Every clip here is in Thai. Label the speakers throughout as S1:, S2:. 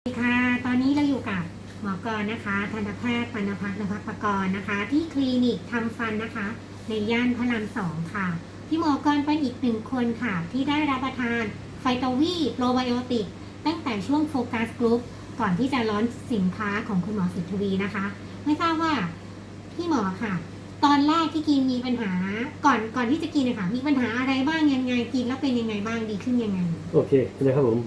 S1: สวัสดีค่ะ ตอนนี้เราอยู่กับหมอกรนะคะ ทันตแพทย์ปานพัฒนภักปรกรณ์นะคะ ที่คลินิกทำฟันนะคะ ในย่านพระรามสองค่ะ พี่หมอกรเป็นอีกหนึ่งคนค่ะ ที่ได้รับประทานไฟตาวีโปรไบโอติก ตั้งแต่ช่วงโฟกัสกรุ๊ปก่อนที่จะร้อนสินค้าของคุณหมอสิทธวีนะคะ ไม่ทราบว่าพี่หมอค่ะ ตอนแรกที่กินมีปัญหา ก่อนก่อนที่จะกินนะคะมีปัญหาอะไรบ้างยังไงกินแล้วเป็นยังไงบ้างดีขึ้นยังไง
S2: โอเคนะครับผม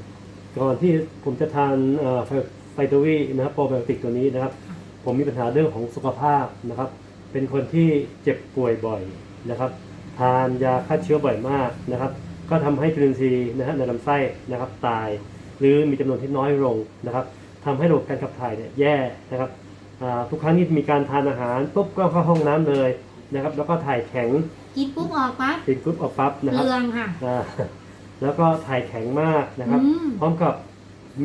S2: ก่อนที่ผมจะทานเอ่อไฟไฟโตวีนะครับโปรไบโอติกตัวนี้นะครับ
S1: ค่ะ
S2: ผมมีปัญหาเรื่องของสุขภาพนะครับ เป็นคนที่เจ็บป่วยบ่อยนะครับ ทานยาฆ่าเชื้อบ่อยมากนะครับ ก็ทำให้จุลินทรีย์นะฮะในลำไส้นะครับตาย หรือมีจำนวนที่น้อยลงนะครับทำให้ระบบการขับถ่ายเนี่ยแย่นะครับอ่าทุกครั้งที่มีการทานอาหารปุ๊บก็เข้าห้องน้ำเลยนะครับ แล้วก็ถ่ายแข็ง
S1: กินปุ๊บออกปั๊บ
S2: ติดปุ๊บออกปั๊บนะครับ
S1: เรืองค่ะ
S2: อ่า แล้วก็ถ่ายแข็งมากนะครับ
S1: อืม
S2: พร้อมกับ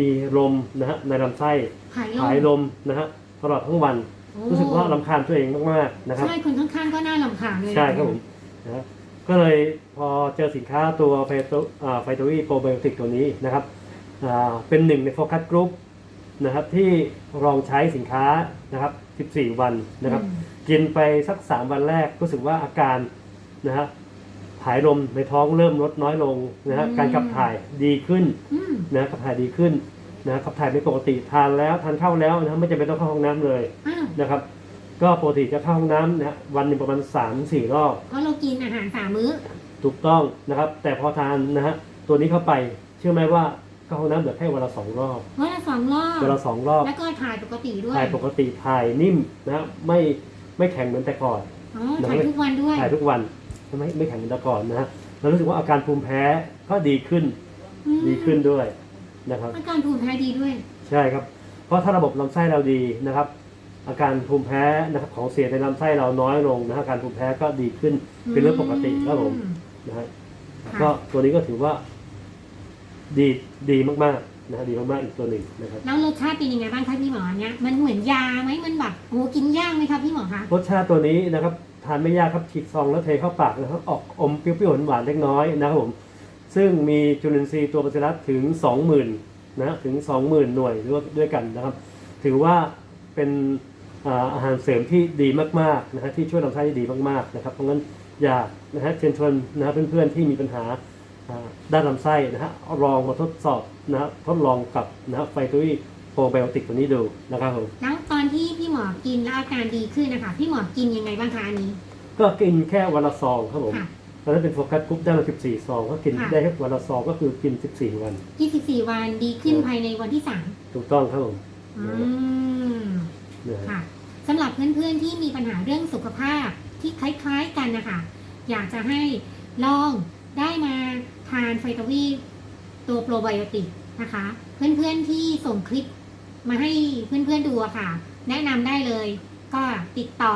S2: มีลมนะฮะในลำไส้
S1: หายล
S2: หาย
S1: ม
S2: ลมนะฮะตลอดทั้งวัน
S1: โอ้
S2: รู้สึกว่าลำคาญตัวเองมากๆนะครับ
S1: ใช่คนข้างๆก็น่าลำคาญเลย
S2: ใช่ครับผมนะฮะก็เลยพอเจอสินค้าตัวไฟโตไฟโตวีโปรไบโอติกตัวนี้นะครับอ่าเป็นหนึ่งในโฟกัสกรุ๊ปนะครับที่ลองใช้สินค้านะครับ 14 วันนะครับ
S1: อืม
S2: กินไปสัก 3 วันแรกรู้สึกว่าอาการนะฮะ หายลมในท้องเริ่มลดน้อยลงนะฮะการขับถ่ายดีขึ้น
S1: อืม
S2: นะขับถ่ายดีขึ้นนะขับถ่ายไม่ปกติทานแล้วทานเข้าแล้วนะไม่จำเป็นต้องเข้าห้องน้ำเลย
S1: อ้าว
S2: นะครับ ก็ปกติจะเข้าห้องน้ำนะฮะวันหนึ่งประมาณ3ามสี่รอบ
S1: เพราะเรากินอาหารสามมื้อ
S2: ถูกต้องนะครับ แต่พอทานนะฮะตัวนี้เข้าไป เชื่อไหมว่าเข้าห้องน้ำเหลือแค่วันละสองรอบ
S1: วันละสองรอบ
S2: วันละสองรอบ
S1: แล้วก็ถ่ายปกติด้วย
S2: ถ่ายปกติถ่ายนิ่มนะฮะไม่ไม่แข็งเหมือนแต่ก่อน
S1: อ๋อถ่ายทุกวันด้วย
S2: ถ่ายทุกวัน ไม่ไม่แข็งเหมือนแต่ก่อนนะฮะแล้วรู้สึกว่าอาการภูมิแพ้ก็ดีขึ้น
S1: อืม
S2: ดีขึ้นด้วยนะครับ
S1: อาการภูมิแพ้ดีด้วย
S2: ใช่ครับ เพราะถ้าระบบลำไส้เราดีนะครับ อาการภูมิแพ้นะครับของเสียในลำไส้เราน้อยลงนะฮะอาการภูมิแพ้ก็ดีขึ้นเป็นเรื่องปกติครับผม
S1: อื
S2: นะฮะ
S1: ค่ะ
S2: ก็ตัวนี้ก็ถือว่า ดีดีมากๆนะฮะดีมากๆอีกตัวหนึ่งนะครับ
S1: แล้วรสชาติเป็นยังไงบ้างคะพี่หมอเนี่ยมันเหมือนยาไหมมันแบบโอ้กินยากไหมคะพี่หมอคะ
S2: รสชาติตัวนี้นะครับทานไม่ยากครับฉีกซองแล้วเทเข้าปากนะครับออกอมเปรี้ยวๆหวานๆเล็กน้อยนะครับผมซึ่งมีจุลินทรีย์ตัวบาซิลัสถึง 20,000นะฮะถึง 20,000 หน่วยด้วยด้วยกันนะครับ ถือว่าเป็นอ่าอาหารเสริมที่ดีมากๆนะฮะที่ช่วยลำไส้ได้ดีมากๆนะครับเพราะงั้นอยากนะฮะเชิญชวนนะฮะเพื่อนๆที่มีปัญหาอ่า ด้านลำไส้นะฮะลองมาทดสอบนะฮะทดลองกับนะฮะไฟตุยโปรไบโอติกตัวนี้ดูนะครับผม
S1: แล้วตอนที่พี่หมอกินแล้วอาการดีขึ้นนะคะพี่หมอกินยังไงบ้างคะอันนี้
S2: ก็กินแค่วันละซองครับผม
S1: ค่ะ
S2: ตอนนั้นเป็นโฟกัสกรุ๊ปได้มา14 ซอง ก็กิน
S1: ค่ะ
S2: ได้แค่วันละซองก็คือกิน 14 วัน
S1: 24 วันดีขึ้น
S2: ครับ
S1: ภายในวันที่สาม
S2: ถูกต้องครับผม
S1: อืม
S2: นะฮะ
S1: ค่ะสำหรับเพื่อนๆที่มีปัญหาเรื่องสุขภาพที่คล้ายๆกันนะคะอยากจะให้ลอง ได้มาทานไฟตาวีตัวโปรไบโอติกนะคะ เพื่อนๆที่ส่งคลิปมาให้เพื่อนๆดูอะค่ะ แนะนำได้เลย ก็ติดต่อ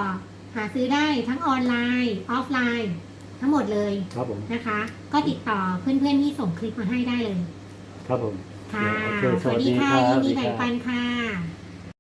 S1: หาซื้อได้ทั้งออนไลน์ ออฟไลน์ ทั้งหมดเลย
S2: ครับผม
S1: นะคะ ก็ติดต่อเพื่อนๆที่ส่งคลิปมาให้ได้เลย
S2: ครับผม
S1: ค่ะ
S2: โอเค
S1: สวัสดีค่ะ
S2: สวั
S1: ยิ
S2: ส
S1: น
S2: ดี
S1: ดี
S2: ครับ
S1: แบ่งปันค่ะ